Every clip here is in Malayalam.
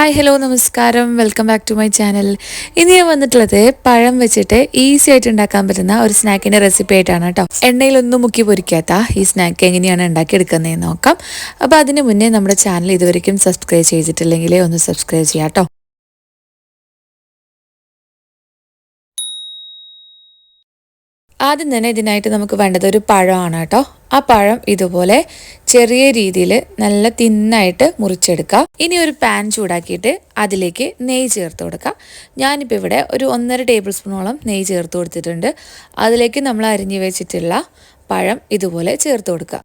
ഹായ് ഹലോ നമസ്കാരം. Welcome back to my channel ഇന്ന് ഞാൻ വന്നിട്ടുള്ളത് പഴം വെച്ചിട്ട് ഈസി ആയിട്ട് ഉണ്ടാക്കാൻ പറ്റുന്ന ഒരു സ്നാക്കിന്റെ റെസിപ്പി ആയിട്ടാണ് കേട്ടോ. എണ്ണയിലൊന്നും മുക്കി പൊരിക്കാത്ത ഈ സ്നാക്ക് എങ്ങനെയാണ് ഉണ്ടാക്കിയെടുക്കുന്നതെന്ന് നോക്കാം. അപ്പോൾ അതിന് മുന്നേ നമ്മുടെ ചാനൽ ഇതുവരെയും സബ്സ്ക്രൈബ് ചെയ്തിട്ടില്ലെങ്കിൽ ഒന്ന് സബ്സ്ക്രൈബ് ചെയ്യാം കേട്ടോ ആദ്യം തന്നെ ഇതിനായിട്ട് നമുക്ക് വേണ്ടത് ഒരു പഴമാണ് കേട്ടോ. ആ പഴം ഇതുപോലെ ചെറിയ രീതിയിൽ നല്ല തിന്നായിട്ട് മുറിച്ചെടുക്കുക. ഇനി ഒരു പാൻ ചൂടാക്കിയിട്ട് അതിലേക്ക് നെയ്യ് ചേർത്ത് കൊടുക്കുക. ഞാനിപ്പോൾ ഇവിടെ ഒരു ഒന്നര ടേബിൾ സ്പൂണോളം നെയ്യ് ചേർത്ത് കൊടുത്തിട്ടുണ്ട്. അതിലേക്ക് നമ്മൾ അരിഞ്ഞു വെച്ചിട്ടുള്ള പഴം ഇതുപോലെ ചേർത്ത് കൊടുക്കുക.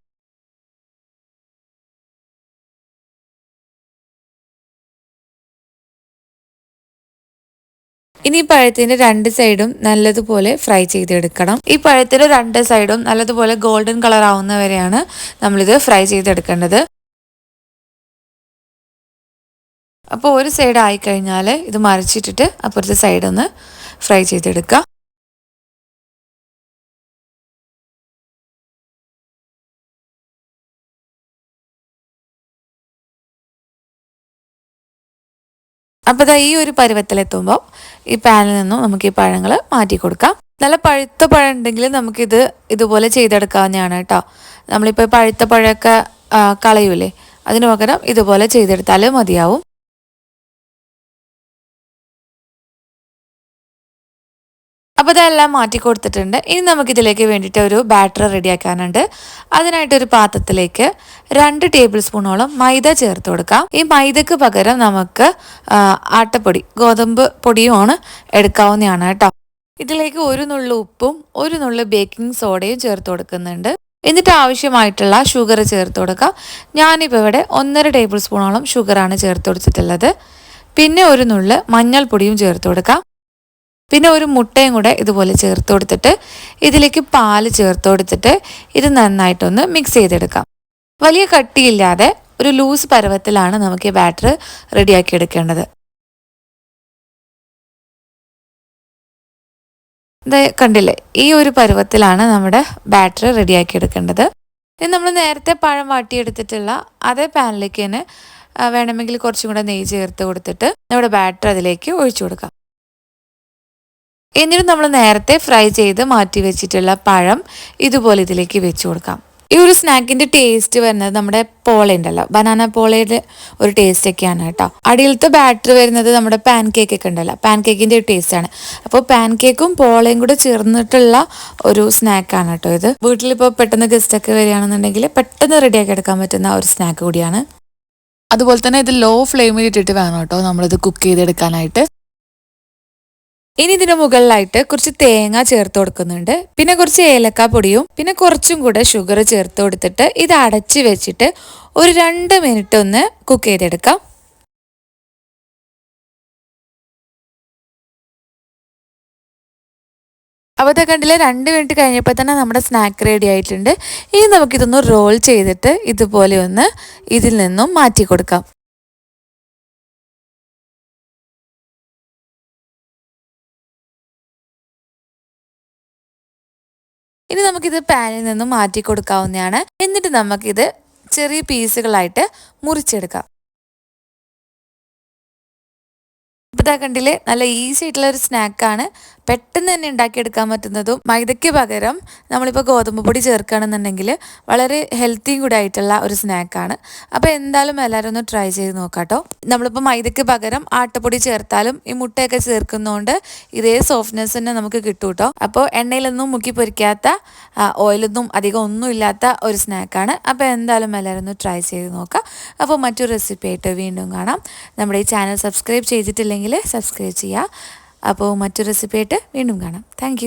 ഇനി പഴത്തിന്റെ രണ്ട് സൈഡും നല്ലതുപോലെ ഫ്രൈ ചെയ്തെടുക്കണം. ഈ പഴത്തിന്റെ രണ്ട് സൈഡും നല്ലതുപോലെ ഗോൾഡൻ കളർ ആവുന്നവരെയാണ് നമ്മളിത് ഫ്രൈ ചെയ്തെടുക്കേണ്ടത്. അപ്പോൾ ഒരു സൈഡ് ആയിക്കഴിഞ്ഞാൽ ഇത് മറിച്ചിട്ടിട്ട് അപ്പുറത്തെ സൈഡ് ഒന്ന് ഫ്രൈ ചെയ്തെടുക്കുക അപ്പോൾ ഈ ഒരു പരുവത്തിലെത്തുമ്പോൾ ഈ പാനിൽ നിന്നും നമുക്ക് ഈ പഴങ്ങൾ മാറ്റി കൊടുക്കാം. നല്ല പഴുത്ത പഴം ഉണ്ടെങ്കിൽ നമുക്കിത് ഇതുപോലെ ചെയ്തെടുക്കാവുന്നതാണ് കേട്ടോ. നമ്മളിപ്പോൾ പഴുത്ത പഴമൊക്കെ കളയൂലേ? അതിന് പകരം ഇതുപോലെ ചെയ്തെടുത്താൽ മതിയാവും. അപ്പോൾ ഇതെല്ലാം മാറ്റി കൊടുത്തിട്ടുണ്ട്. ഇനി നമുക്കിതിലേക്ക് വേണ്ടിയിട്ട് ഒരു ബാറ്റർ റെഡിയാക്കാനുണ്ട്. അതിനായിട്ട് ഒരു പാത്രത്തിലേക്ക് രണ്ട് ടേബിൾ സ്പൂണോളം മൈദ ചേർത്ത് കൊടുക്കാം. ഈ മൈദക്ക് പകരം നമുക്ക് ആട്ടപ്പൊടി ഗോതമ്പ് പൊടിയുമാണ് എടുക്കാവുന്നതാണ് കേട്ടോ. ഇതിലേക്ക് ഒരു നുള്ളു ഉപ്പും ഒരു നുള്ളു ബേക്കിംഗ് സോഡയും ചേർത്ത് കൊടുക്കുന്നുണ്ട്. എന്നിട്ട് ആവശ്യമായിട്ടുള്ള ഷുഗർ ചേർത്ത് കൊടുക്കാം. ഞാനിപ്പോൾ ഇവിടെ ഒന്നര ടേബിൾ സ്പൂണോളം ഷുഗറാണ് ചേർത്ത് കൊടുത്തിട്ടുള്ളത്. പിന്നെ ഒരു നുള്ള് മഞ്ഞൾപ്പൊടിയും ചേർത്ത് കൊടുക്കാം. പിന്നെ ഒരു മുട്ടയും കൂടെ ഇതുപോലെ ചേർത്ത് കൊടുത്തിട്ട് ഇതിലേക്ക് പാൽ ചേർത്ത് കൊടുത്തിട്ട് ഇത് നന്നായിട്ടൊന്ന് മിക്സ് ചെയ്തെടുക്കാം. വലിയ കട്ടിയില്ലാതെ ഒരു ലൂസ് പരുവത്തിലാണ് നമുക്ക് ഈ ബാറ്റർ റെഡിയാക്കി എടുക്കേണ്ടത്. ഇത് കണ്ടില്ലേ? ഈ ഒരു പരുവത്തിലാണ് നമ്മുടെ ബാറ്റർ റെഡിയാക്കി എടുക്കേണ്ടത്. ഇനി നമ്മൾ നേരത്തെ പഴം വാട്ടിയെടുത്തിട്ടുള്ള അതേ പാനിലേക്ക് തന്നെ വേണമെങ്കിൽ കുറച്ചും കൂടെ നെയ്യ് ചേർത്ത് കൊടുത്തിട്ട് നമ്മുടെ ബാറ്റർ അതിലേക്ക് ഒഴിച്ചു കൊടുക്കാം. എന്നിട്ട് നമ്മൾ നേരത്തെ ഫ്രൈ ചെയ്ത് മാറ്റി വെച്ചിട്ടുള്ള പഴം ഇതുപോലെ ഇതിലേക്ക് വെച്ച് കൊടുക്കാം. ഈ ഒരു സ്നാക്കിന്റെ ടേസ്റ്റ് വരുന്നത് നമ്മുടെ പോള ഉണ്ടല്ലോ ബനാന പോളയുടെ ഒരു ടേസ്റ്റ് ഒക്കെയാണ് കേട്ടോ. അടിയിലത്തെ ബാറ്റർ വരുന്നത് നമ്മുടെ പാൻ കേക്ക് ഒക്കെ ഉണ്ടല്ലോ. പാൻ കേക്കിന്റെ ഒരു ടേസ്റ്റ് ആണ്. അപ്പോൾ പാൻ കേക്കും പോളയും കൂടെ ചേർന്നിട്ടുള്ള ഒരു സ്നാക്കാണ് കേട്ടോ ഇത്. വീട്ടിലിപ്പോൾ പെട്ടെന്ന് ഗസ്റ്റ് ഒക്കെ വരികയാണെന്നുണ്ടെങ്കിൽ പെട്ടെന്ന് റെഡിയാക്കി എടുക്കാൻ പറ്റുന്ന ഒരു സ്നാക്ക് കൂടിയാണ്. അതുപോലെ തന്നെ ഇത് ലോ ഫ്ലെയിമിൽ ഇട്ടിട്ട് വേണം കേട്ടോ നമ്മളിത് കുക്ക് ചെയ്തെടുക്കാനായിട്ട്. ഇനി ഇതിന് മുകളിലായിട്ട് കുറച്ച് തേങ്ങ ചേർത്ത് കൊടുക്കുന്നുണ്ട്. പിന്നെ കുറച്ച് ഏലക്ക പൊടിയും പിന്നെ കുറച്ചും കൂടെ ഷുഗർ ചേർത്ത് കൊടുത്തിട്ട് ഇത് അടച്ച് വെച്ചിട്ട് ഒരു രണ്ട് മിനിറ്റ് ഒന്ന് കുക്ക് ചെയ്തെടുക്കാം. അപ്പോൾ കണ്ടില്ല രണ്ട് മിനിറ്റ് കഴിഞ്ഞപ്പോൾ തന്നെ നമ്മുടെ സ്നാക്ക് റെഡി ആയിട്ടുണ്ട്. ഇനി നമുക്കിതൊന്ന് റോൾ ചെയ്തിട്ട് ഇതുപോലെ ഒന്ന് ഇതിൽ നിന്നും മാറ്റി കൊടുക്കാം ഇനി നമുക്കിത് പാനിൽ നിന്നും മാറ്റി കൊടുക്കാവുന്നതാണ് എന്നിട്ട് നമുക്കിത് ചെറിയ പീസുകളായിട്ട് മുറിച്ചെടുക്കാം. ഇപ്പം കണ്ടില്ലേ? നല്ല ഈസി ആയിട്ടുള്ള ഒരു സ്നാക്കാണ് പെട്ടെന്ന് തന്നെ ഉണ്ടാക്കിയെടുക്കാൻ പറ്റുന്നതും മൈദയ്ക്ക് പകരം നമ്മളിപ്പോൾ ഗോതമ്പ് പൊടി ചേർക്കുകയാണെന്നുണ്ടെങ്കിൽ വളരെ ഹെൽത്തിയും കൂടെ ആയിട്ടുള്ള ഒരു സ്നാക്കാണ് അപ്പോൾ എന്തായാലും എല്ലാവരും ഒന്ന് ട്രൈ ചെയ്ത് നോക്കാട്ടോ. നമ്മളിപ്പോൾ മൈദയ്ക്ക് പകരം ആട്ടപ്പൊടി ചേർത്താലും ഈ മുട്ടയൊക്കെ ചേർക്കുന്നതുകൊണ്ട് ഇതേ സോഫ്റ്റ്നെസ് തന്നെ നമുക്ക് കിട്ടും കേട്ടോ അപ്പോൾ എണ്ണയിലൊന്നും മുക്കി പൊരിക്കാത്ത ഓയിലൊന്നും അധികം ഒന്നും ഇല്ലാത്ത ഒരു സ്നാക്കാണ് അപ്പോൾ എന്തായാലും എല്ലാവരും ഒന്ന് ട്രൈ ചെയ്ത് നോക്കാം. അപ്പോൾ മറ്റൊരു റെസിപ്പി ആയിട്ട് വീണ്ടും കാണാം. നമ്മുടെ ഈ ചാനൽ സബ്സ്ക്രൈബ് ചെയ്തിട്ടില്ലെങ്കിൽ സബ്സ്ക്രൈബ് ചെയ്യുക. അപ്പോൾ മറ്റൊരു റെസിപ്പി ആയിട്ട് വീണ്ടും കാണാം. താങ്ക്